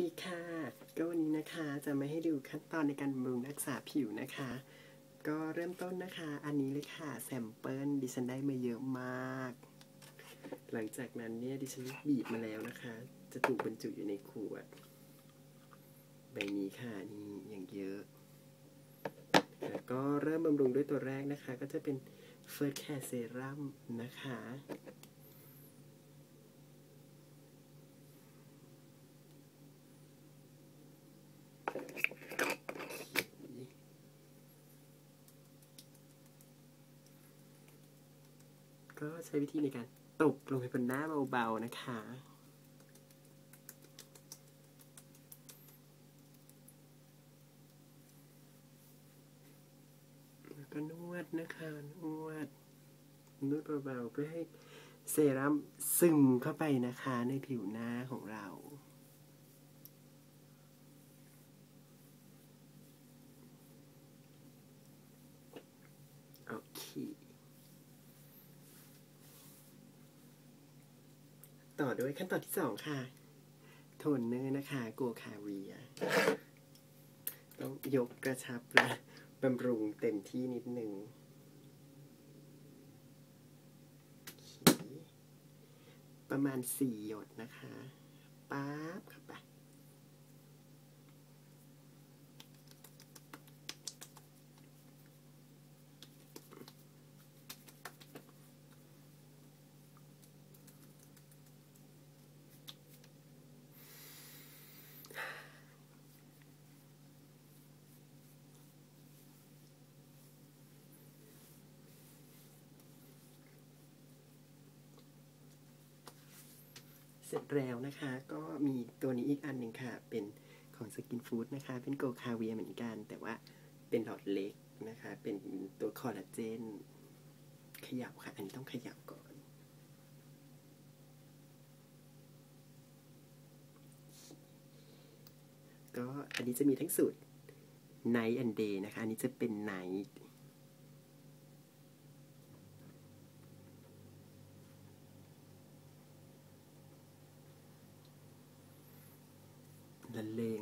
ดีค่ะ ก็วันนี้นะคะจะมาให้ดูขั้นตอนในการบำรุงรักษาผิวนะคะ ก็เริ่มต้นนะคะ อันนี้เลยค่ะแซมเปิลดิฉันได้มาเยอะมาก หลังจากนั้นเนี่ยดิฉันบีบมาแล้วนะคะ จะถูกบรรจุอยู่ในขวด ใบนี้ค่ะนี่อย่างเยอะ แล้วก็เริ่มบำรุงด้วยตัวแรกนะคะ ก็จะเป็นเฟิร์สแคร์เซรั่มนะคะ ก็ใช้วิธีในการตบลงไปบนหน้าเบาๆนะคะ แล้วก็นวดนะคะนวดนวดเบาๆเพื่อให้เซรั่มซึมเข้าไปนะคะในผิวหน้าของเรา โอเค ต่อด้วยขั้นตอนที่สองค่ะ โทนเนอร์นะคะโกคาเวียต้องยกกระชับและบำรุงเต็มที่นิดนึงประมาณสี่หยดนะคะ ป๊าบเข้าไป เสร็จแล้วนะคะ ก็มีตัวนี้อีกอันหนึ่งค่ะ เป็นของสกินฟู้ดนะคะ เป็นโกคาเวียเหมือนกัน แต่ว่าเป็นหลอดเล็กนะคะ เป็นตัวคอลลาเจนขยับค่ะ อันนี้ต้องขยับก่อน ก็อันนี้จะมีทั้งสูตร night and day นะคะ อันนี้จะเป็น night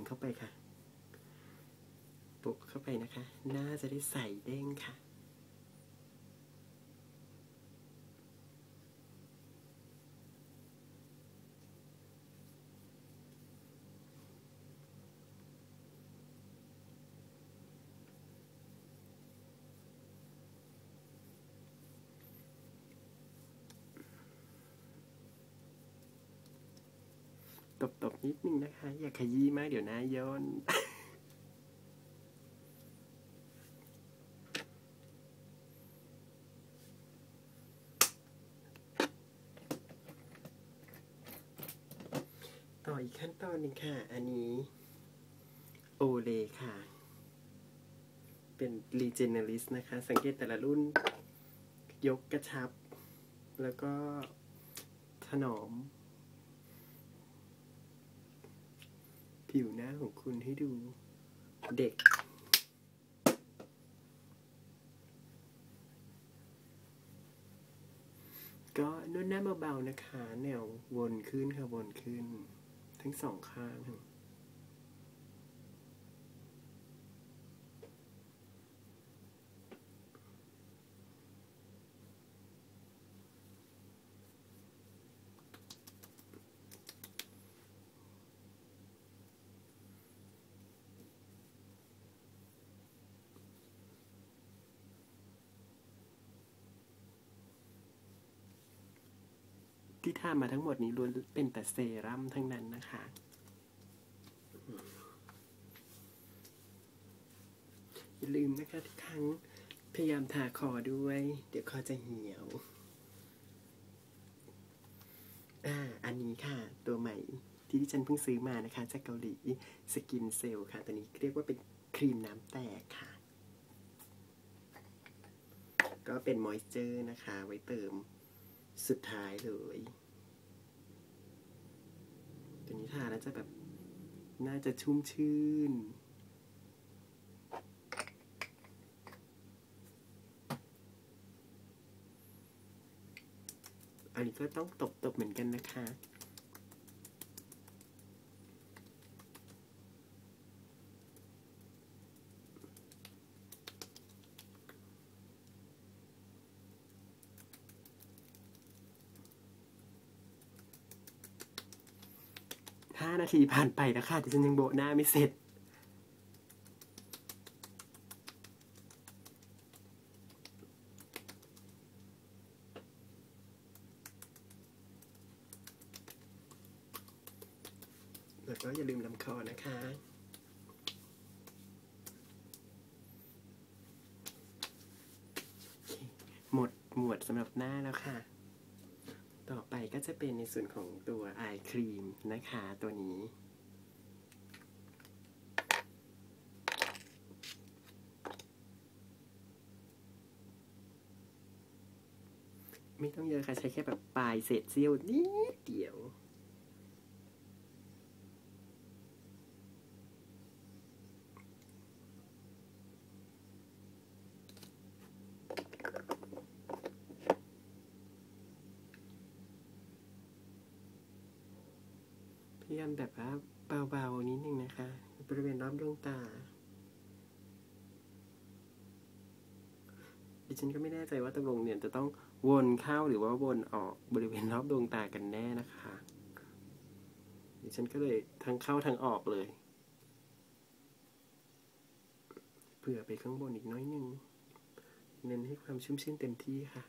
เข้าไปค่ะ ปุกเข้าไปนะคะ หน้าจะได้ใสเด้งค่ะ ตบๆนิดนึงนะคะ อย่าขยี้มากเดี๋ยวน้าย้อนต่ออีกขั้นตอนหนึ่งค่ะ อันนี้โอเลค่ะ เป็น Regenerist นะคะ สังเกตแต่ละรุ่น ยกกระชับ แล้วก็ถนอม ผิวหน้าของคุณให้ดูเด็ก ก็นวดหน้าเบาๆนะคะ แนววนขึ้นค่ะ วนขึ้น ทั้งสองข้าง ที่ทามาทั้งหมดนี้ล้วนเป็นแต่เซรั่มทั้งนั้นนะคะ อย่าลืมนะคะทุกครั้งพยายามทาคอด้วย เดี๋ยวคอจะเหี่ยว อ่า อันนี้ค่ะ ตัวใหม่ที่ดิฉันเพิ่งซื้อมานะคะ จากเกาหลีสกินเซลค่ะ ตัวนี้เรียกว่าเป็นครีมน้ำแตกค่ะ ก็เป็นมอยเจอร์นะคะ ไว้เติม สุดท้ายเลยตัวนี้ทาแล้วจะแบบ น่าจะชุ่มชื่น อันนี้ก็ต้องตบๆเหมือนกันนะคะ ห้านาทีผ่านไปแล้วค่ะดิฉันยังโบหน้าไม่เสร็จ แล้วก็อย่าลืมลำคอนะคะหมดหมวดสำหรับหน้าแล้วค่ะ ต่อไปก็จะเป็นในส่วนของตัวไอครีมนะคะตัวนี้ไม่ต้องเยอะค่ะใช้แค่แบบปลายเศษเสี้ยวนิดเดียวายามแบบว่าเบาๆนิดนึงนะคะ บริเวณรอบดวงตา ดิฉันก็ไม่แน่ใจว่าตกลงเนี่ยจะต้องวนเข้าหรือว่าวนออกบริเวณรอบดวงตากันแน่นะคะ ดิฉันก็เลยทั้งเข้าทั้งออกเลยเผื่อไปข้างบนอีกน้อยหนึ่งเน้นให้ความชุ่มชื่นเต็มที่ค่ะ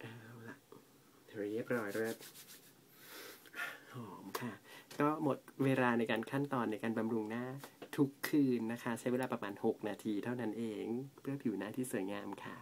เอาละ เรียบร้อยแล้วหอมค่ะ ก็หมดเวลาในการขั้นตอนในการบำรุงหน้าทุกคืนนะคะ ใช้เวลาประมาณ 6 นาทีเท่านั้นเอง เพื่อผิวหน้าที่สวยงามค่ะ